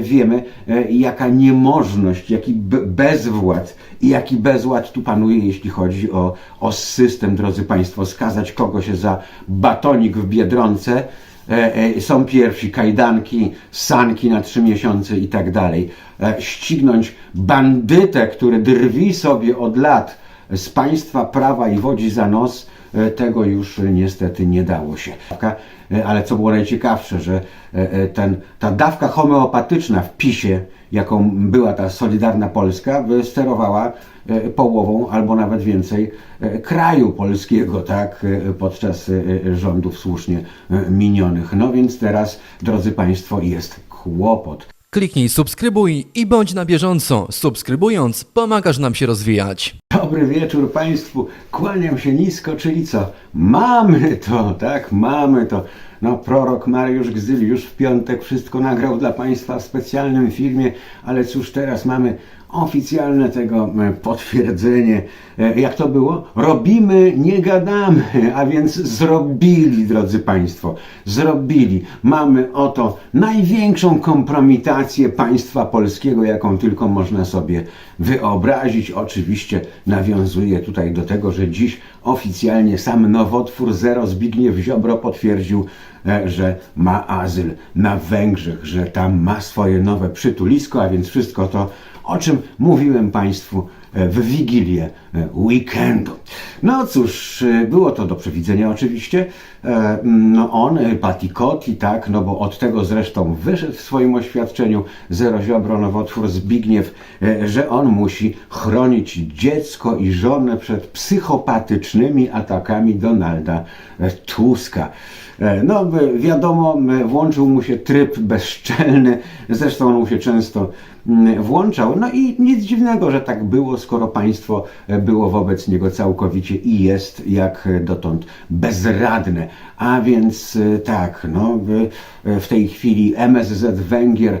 wiemy, e, jaka niemożność, jaki be- bezwład i jaki bezład tu panuje, jeśli chodzi o, o system, drodzy Państwo. Skazać kogoś za batonik w Biedronce, e, e, są pierwsi kajdanki, sanki na trzy miesiące i tak dalej. Ścignąć bandytę, który drwi sobie od lat z państwa prawa i wodzi za nos, tego już niestety nie dało się. E, Ale co było najciekawsze, że e, e, ten, ta dawka homeopatyczna w PiSie, jaką była ta Solidarna Polska, sterowała połową albo nawet więcej kraju polskiego, tak, podczas rządów słusznie minionych. No więc teraz, drodzy Państwo, jest kłopot. Kliknij subskrybuj i bądź na bieżąco. Subskrybując pomagasz nam się rozwijać. Dobry wieczór Państwu, kłaniam się nisko, czyli co? Mamy to, tak, mamy to. No, prorok Mariusz Gzyl już w piątek wszystko nagrał dla Państwa w specjalnym filmie, ale cóż, teraz mamy oficjalne tego e, potwierdzenie. E, Jak to było? Robimy, nie gadamy, a więc zrobili, drodzy Państwo, zrobili. Mamy oto największą kompromitację państwa polskiego, jaką tylko można sobie wyobrazić. Oczywiście nawiązuje tutaj do tego, że dziś oficjalnie sam nowotwór Zero Zbigniew Ziobro potwierdził, że ma azyl na Węgrzech, że tam ma swoje nowe przytulisko, a więc wszystko to, o czym mówiłem Państwu e, w Wigilię e, weekendu. No cóż, e, było to do przewidzenia oczywiście. E, No on, e, Patikotti, tak, no bo od tego zresztą wyszedł w swoim oświadczeniu Zero Ziobro Nowotwór Zbigniew, e, że on musi chronić dziecko i żonę przed psychopatycznymi atakami Donalda e, Tuska. No, wi- wiadomo, włączył mu się tryb bezczelny, zresztą on mu się często włączał. No i nic dziwnego, że tak było, skoro państwo było wobec niego całkowicie i jest jak dotąd bezradne. A więc e, tak, no, w- w tej chwili MSZ Węgier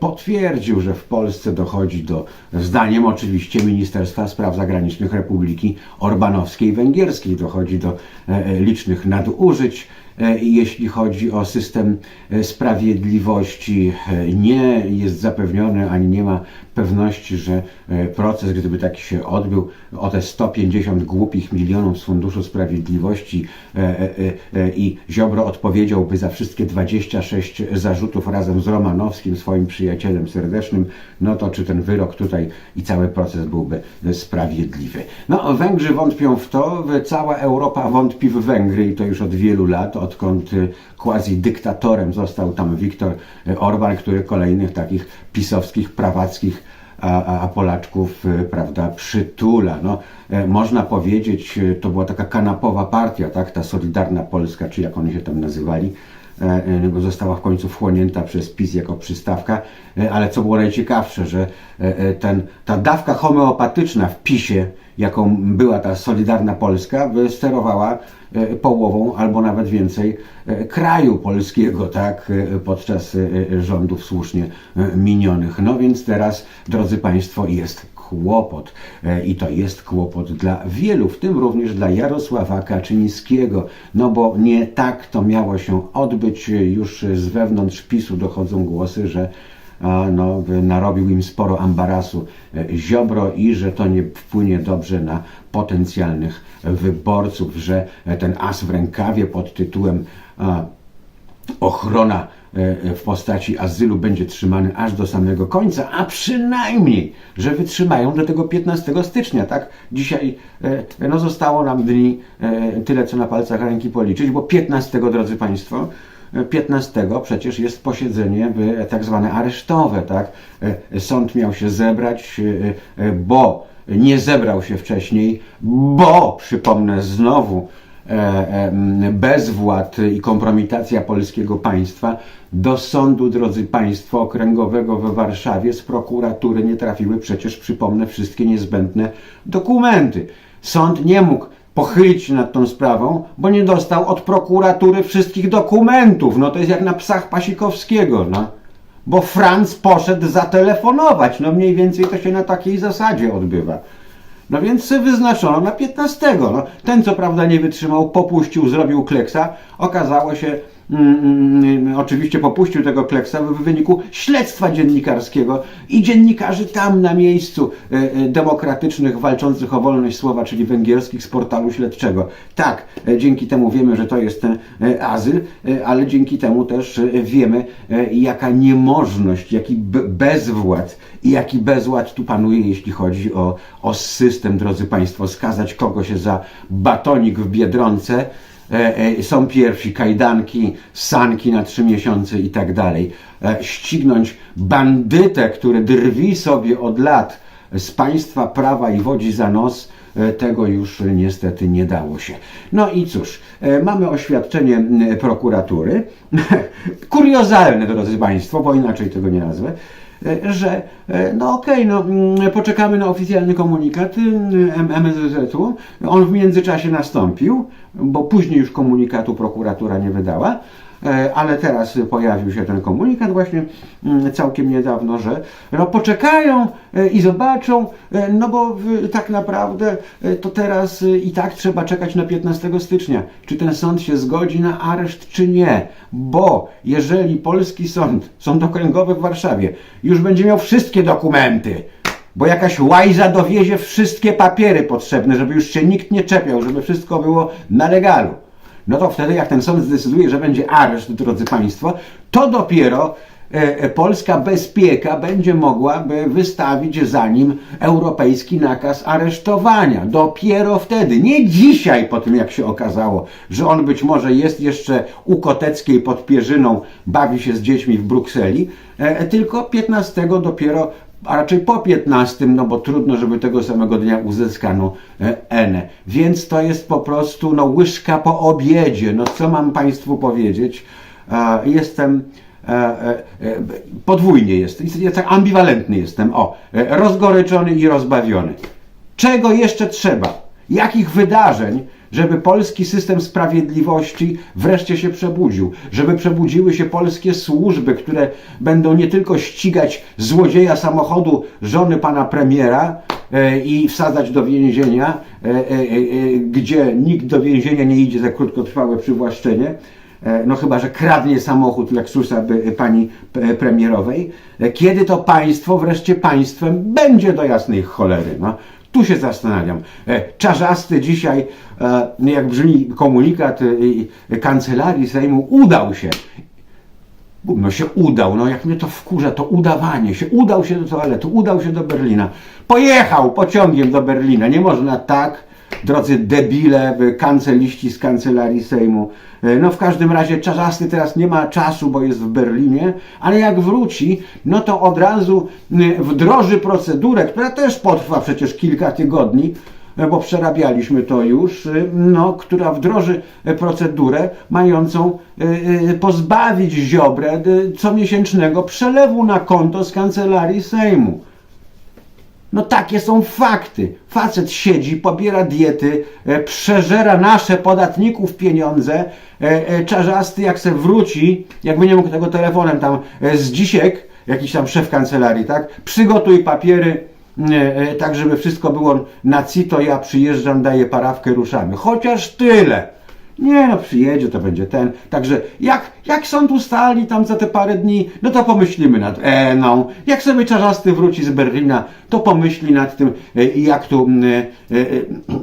potwierdził, że w Polsce dochodzi do, zdaniem oczywiście Ministerstwa Spraw Zagranicznych Republiki Orbanowskiej Węgierskiej, dochodzi do e, e, licznych nadużyć. E, Jeśli chodzi o system sprawiedliwości, nie jest zapewniony ani nie ma pewności, że e, proces, gdyby taki się odbył, o te 150 głupich milionów z Funduszu Sprawiedliwości e, e, i Ziobro odpowiedziałby za wszystkie 26 zarzutów razem z Romanowskim, swoim przyjacielem serdecznym, no to czy ten wyrok tutaj i cały proces byłby sprawiedliwy. No, Węgrzy wątpią w to, cała Europa wątpi w Węgry i to już od wielu lat, odkąd y, quasi-dyktatorem został tam Viktor Orban, który kolejnych takich pisowskich, prawackich a, a, Polaczków, y, prawda, przytula. No, e, można powiedzieć, y, to była taka kanapowa partia, tak, ta Solidarna Polska, czy jak oni się tam nazywali, bo została w końcu wchłonięta przez PiS jako przystawka, e, ale co było najciekawsze, że e, e, ten, ta dawka homeopatyczna w PiSie, jaką była ta Solidarna Polska, sterowała e, połową albo nawet więcej e, kraju polskiego, tak, e, podczas e, rządów słusznie e, minionych. No więc teraz, drodzy Państwo, jest kłopot E, i to jest kłopot dla wielu, w tym również dla Jarosława Kaczyńskiego, no bo nie tak to miało się odbyć. Już z wewnątrz PiSu dochodzą głosy, że no, narobił im sporo ambarasu e, Ziobro i że to nie wpłynie dobrze na potencjalnych wyborców, że e, ten as w rękawie pod tytułem ochrona w postaci azylu będzie trzymany aż do samego końca, a przynajmniej, że wytrzymają do tego 15 stycznia, tak? Dzisiaj e, no zostało nam dni e, tyle, co na palcach ręki policzyć, bo 15, drodzy Państwo, e, 15 przecież jest posiedzenie e, tak zwane aresztowe, tak? E, Sąd miał się zebrać, e, e, bo nie zebrał się wcześniej, bo, przypomnę znowu, e, e, bezwład i kompromitacja polskiego państwa do sądu, drodzy Państwo, okręgowego we Warszawie z prokuratury nie trafiły przecież, przypomnę, wszystkie niezbędne dokumenty. Sąd nie mógł pochylić się nad tą sprawą, bo nie dostał od prokuratury wszystkich dokumentów. No to jest jak na psach Pasikowskiego, no. Bo Franz poszedł zatelefonować. No mniej więcej to się na takiej zasadzie odbywa. No więc wyznaczono na 15. No, ten co prawda nie wytrzymał, popuścił, zrobił kleksa. Okazało się, mm, mm, oczywiście popuścił tego Kleksa w wyniku śledztwa dziennikarskiego i dziennikarzy tam na miejscu e, e, demokratycznych, walczących o wolność słowa, czyli węgierskich z portalu śledczego. Tak, e, dzięki temu wiemy, że to jest ten azyl, ale dzięki temu też wiemy, jaka niemożność, jaki be- bezwład i jaki bezład tu panuje, jeśli chodzi o, o system, drodzy Państwo. Skazać kogoś za batonik w Biedronce, są pierwsi kajdanki, sanki na trzy miesiące i tak dalej. E, ścignąć bandytę, który drwi sobie od lat z państwa prawa i wodzi za nos, e, tego już e, niestety nie dało się. No i cóż, e, mamy oświadczenie prokuratury, kuriozalne drodzy Państwo, bo inaczej tego nie nazwę, e, że e, no okej, no mm, poczekamy na oficjalny komunikat mm, MSZ-u. On w międzyczasie nastąpił, bo później już komunikatu prokuratura nie wydała. E, Ale teraz pojawił się ten komunikat właśnie mm, całkiem niedawno, że no poczekają e, i zobaczą, e, no bo tak naprawdę to teraz i tak trzeba czekać na 15 stycznia, czy ten sąd się zgodzi na areszt, czy nie. Bo jeżeli polski sąd, sąd okręgowy w Warszawie, już będzie miał wszystkie dokumenty, bo jakaś łajza dowiezie wszystkie papiery potrzebne, żeby już się nikt nie czepiał, żeby wszystko było na legalu. No to wtedy, jak ten sąd zdecyduje, że będzie areszt, drodzy Państwo, to dopiero e, e, polska bezpieka będzie mogłaby wystawić za nim europejski nakaz aresztowania. Dopiero wtedy, nie dzisiaj, po tym jak się okazało, że on być może jest jeszcze u Koteckiej pod Pierzyną, bawi się z dziećmi w Brukseli, e, tylko 15 dopiero a raczej po 15, no bo trudno, żeby tego samego dnia uzyskano e, Enę. Więc to jest po prostu no, łyżka po obiedzie. No co mam Państwu powiedzieć? E, Jestem e, podwójnie jestem, jest, tak ambiwalentny jestem, o, rozgoryczony i rozbawiony. Czego jeszcze trzeba? Jakich wydarzeń, żeby polski system sprawiedliwości wreszcie się przebudził? Żeby przebudziły się polskie służby, które będą nie tylko ścigać złodzieja samochodu żony pana premiera e, i wsadzać do więzienia, e, e, gdzie nikt do więzienia nie idzie za krótkotrwałe przywłaszczenie, no chyba, że kradnie samochód Lexusa pani premierowej, kiedy to państwo wreszcie państwem będzie do jasnej cholery. No, tu się zastanawiam. E, Czarzasty dzisiaj, e, jak brzmi komunikat e, kancelarii Sejmu, udał się. No się udał, no jak mnie to wkurza, to udawanie się. Udał się do toalety, udał się do Berlina. Pojechał pociągiem do Berlina. Nie można tak, drodzy debile, kanceliści z kancelarii Sejmu. E, No w każdym razie Czarzasty teraz nie ma czasu, bo jest w Berlinie, ale jak wróci, no to od razu wdroży procedurę, która też potrwa przecież kilka tygodni, e, bo przerabialiśmy to już, y, no, która wdroży e, procedurę mającą pozbawić Ziobrę comiesięcznego przelewu na konto z kancelarii Sejmu. No takie są fakty. Facet siedzi, pobiera diety, e, przeżera nasze podatników pieniądze. E, e, czarzasty jak se wróci, jakby nie mógł tego telefonem tam e, z dzisiek, jakiś tam szef kancelarii, tak? Przygotuj papiery, e, e, tak żeby wszystko było na cito, ja przyjeżdżam, daję parawkę, ruszamy. Chociaż tyle. Nie no, przyjedzie, to będzie ten. Także jak, jak sąd ustali tam za te parę dni, no to pomyślimy nad Eną. Jak sobie Czarzasty wróci z Berlina, to pomyśli nad tym, e, jak tu m, e, e,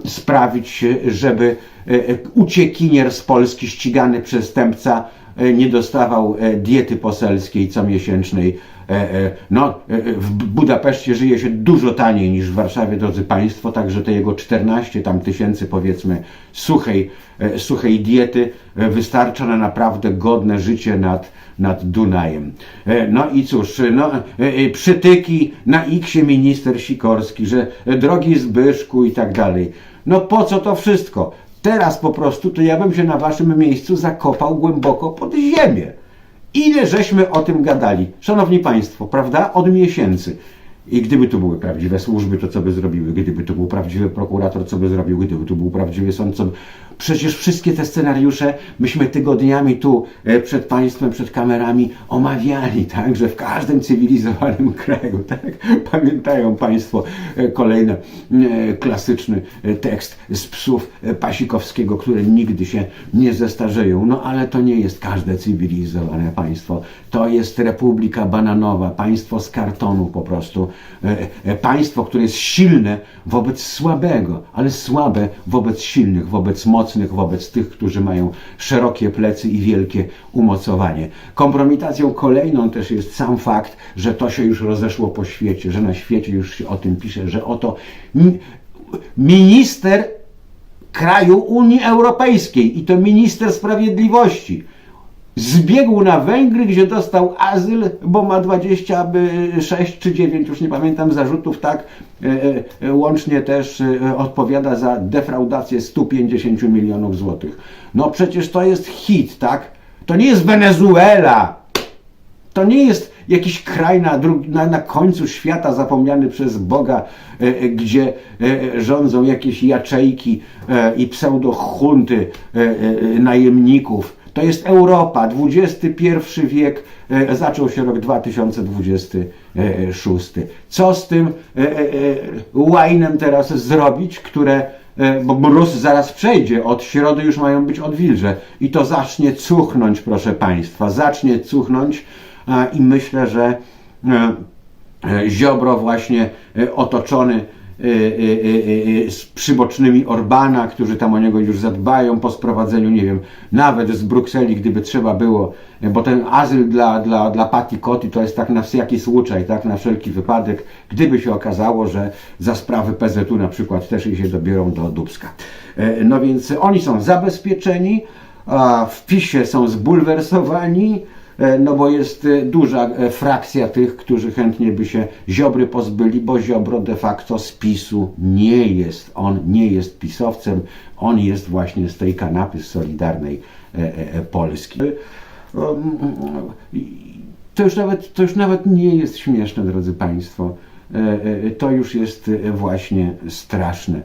sprawić, e, żeby e, e, uciekinier z Polski, ścigany przestępca, e, nie dostawał e, diety poselskiej comiesięcznej. E, e, No, e, w Budapeszcie żyje się dużo taniej niż w Warszawie, drodzy Państwo, także te jego 14 tam tysięcy, powiedzmy, suchej, e, suchej diety e, wystarcza na naprawdę godne życie nad, nad Dunajem. E, No i cóż, no, e, e, przytyki na X minister Sikorski, że e, drogi Zbyszku i tak dalej. No po co to wszystko? Teraz po prostu to ja bym się na waszym miejscu zakopał głęboko pod ziemię. Ile żeśmy o tym gadali? Szanowni Państwo, prawda? Od miesięcy. I gdyby tu były prawdziwe służby, to co by zrobiły? Gdyby tu był prawdziwy prokurator, co by zrobił? Gdyby tu był prawdziwy sąd, co by... Przecież wszystkie te scenariusze myśmy tygodniami tu e, przed państwem, przed kamerami omawiali, tak, że w każdym cywilizowanym kraju, tak, pamiętają państwo e, kolejny e, klasyczny tekst z psów Pasikowskiego, które nigdy się nie zestarzeją. No ale to nie jest każde cywilizowane państwo. To jest Republika Bananowa, państwo z kartonu po prostu. Państwo, które jest silne wobec słabego, ale słabe wobec silnych, wobec mocnych, wobec tych, którzy mają szerokie plecy i wielkie umocowanie. Kompromitacją kolejną też jest sam fakt, że to się już rozeszło po świecie, że na świecie już się o tym pisze, że oto mi- minister kraju Unii Europejskiej i to minister sprawiedliwości zbiegł na Węgry, gdzie dostał azyl, bo ma 26 czy 9, już nie pamiętam, zarzutów, tak, e, e, łącznie też e, odpowiada za defraudację 150 milionów złotych. No przecież to jest hit, tak? To nie jest Wenezuela, to nie jest jakiś kraj na, na, na końcu świata zapomniany przez Boga, e, gdzie e, rządzą jakieś jaczejki e, i pseudohunty e, e, najemników. To jest Europa, XXI wiek, e, zaczął się rok 2026. Co z tym e, e, e, łajnem teraz zrobić, które bo mróz zaraz przejdzie, od środy już mają być odwilże i to zacznie cuchnąć, proszę Państwa, zacznie cuchnąć i myślę, że Ziobro właśnie otoczony z przybocznymi Orbana, którzy tam o niego już zadbają po sprowadzeniu, nie wiem, nawet z Brukseli, gdyby trzeba było, bo ten azyl dla, dla, dla Pati Koty to jest tak na wszelki słuczaj, tak, na wszelki wypadek, gdyby się okazało, że za sprawy PZU na przykład też jej się dobiorą do Dubska. E, No więc oni są zabezpieczeni, w PiSie są zbulwersowani, no bo jest e, duża e, frakcja tych, którzy chętnie by się Ziobry pozbyli, bo Ziobro de facto z PiSu nie jest. On nie jest pisowcem, on jest właśnie z tej kanapy z Solidarnej e, e, e, Polski. E, To już, nawet, to już nawet nie jest śmieszne, drodzy Państwo. E, e, To już jest e, właśnie straszne.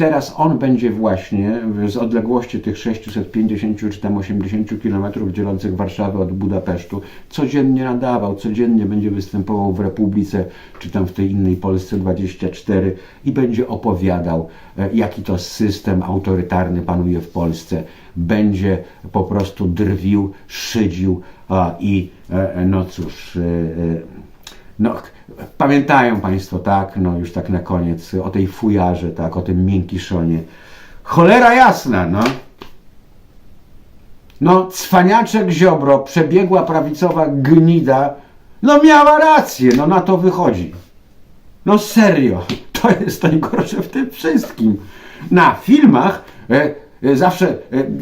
E, Teraz on będzie właśnie z odległości tych 650 czy tam 80 kilometrów dzielących Warszawę od Budapesztu codziennie nadawał, codziennie będzie występował w Republice czy tam w tej innej Polsce 24 i będzie opowiadał, e, jaki to system autorytarny panuje w Polsce. Będzie po prostu drwił, szydził i e, no cóż. No, pamiętają Państwo, tak, no już tak na koniec, o tej fujarze, tak, o tym miękiszonie. Cholera jasna, no. No, cwaniaczek Ziobro, przebiegła prawicowa gnida, no miała rację, no na to wychodzi. No serio, to jest najgorsze w tym wszystkim. Na filmach e, zawsze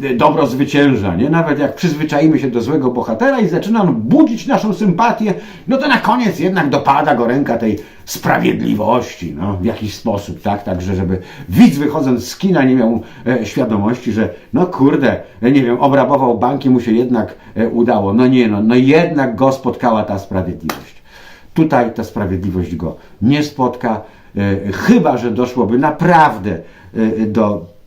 e, dobro zwycięża, nie? Nawet jak przyzwyczaimy się do złego bohatera i zaczyna on budzić naszą sympatię, no to na koniec jednak dopada go ręka tej sprawiedliwości, no, w jakiś sposób, tak? Także, żeby widz wychodząc z kina nie miał e, świadomości, że no kurde, e, nie wiem, obrabował banki, mu się jednak e, udało. No nie, no, no jednak go spotkała ta sprawiedliwość. Tutaj ta sprawiedliwość go nie spotka, e, chyba że doszłoby naprawdę e, do e, e,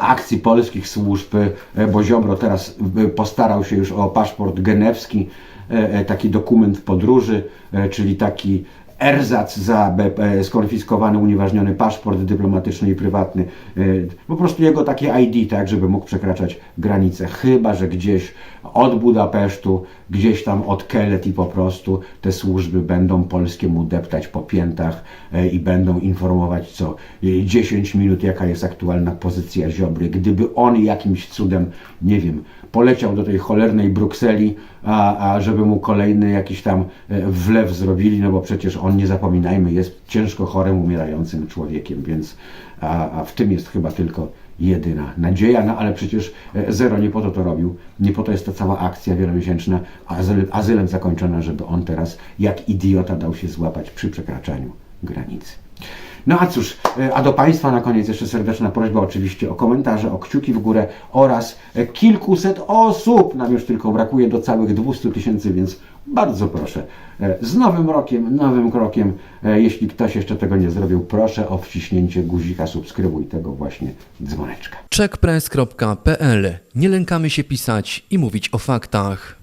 akcji polskich służb, e, bo Ziobro teraz e, postarał się już o paszport genewski, e, e, taki dokument podróży, e, czyli taki erzac za e, skonfiskowany, unieważniony paszport dyplomatyczny i prywatny. E, Po prostu jego takie ID, tak, żeby mógł przekraczać granice. Chyba, że gdzieś od Budapesztu, gdzieś tam od Kelet i po prostu te służby będą polskiemu deptać po piętach e, i będą informować co e, 10 minut, jaka jest aktualna pozycja Ziobry. Gdyby on jakimś cudem, nie wiem, poleciał do tej cholernej Brukseli, a, a żeby mu kolejny jakiś tam wlew zrobili, no bo przecież on, nie zapominajmy, jest ciężko chorym, umierającym człowiekiem, więc a, a w tym jest chyba tylko jedyna nadzieja, no ale przecież e, Zero nie po to to robił, nie po to jest ta cała akcja wielomiesięczna, azyl, azylem zakończona, żeby on teraz jak idiota dał się złapać przy przekraczaniu granicy. No a cóż, e, a do Państwa na koniec jeszcze serdeczna prośba oczywiście o komentarze, o kciuki w górę oraz e, kilkuset osób, nam już tylko brakuje do całych 200 tysięcy, więc Bardzo proszę. E, Z nowym rokiem, nowym krokiem. E, Jeśli ktoś jeszcze tego nie zrobił, proszę o wciśnięcie guzika subskrybuj tego właśnie dzwoneczka. checkpress.pl Nie lękamy się pisać i mówić o faktach.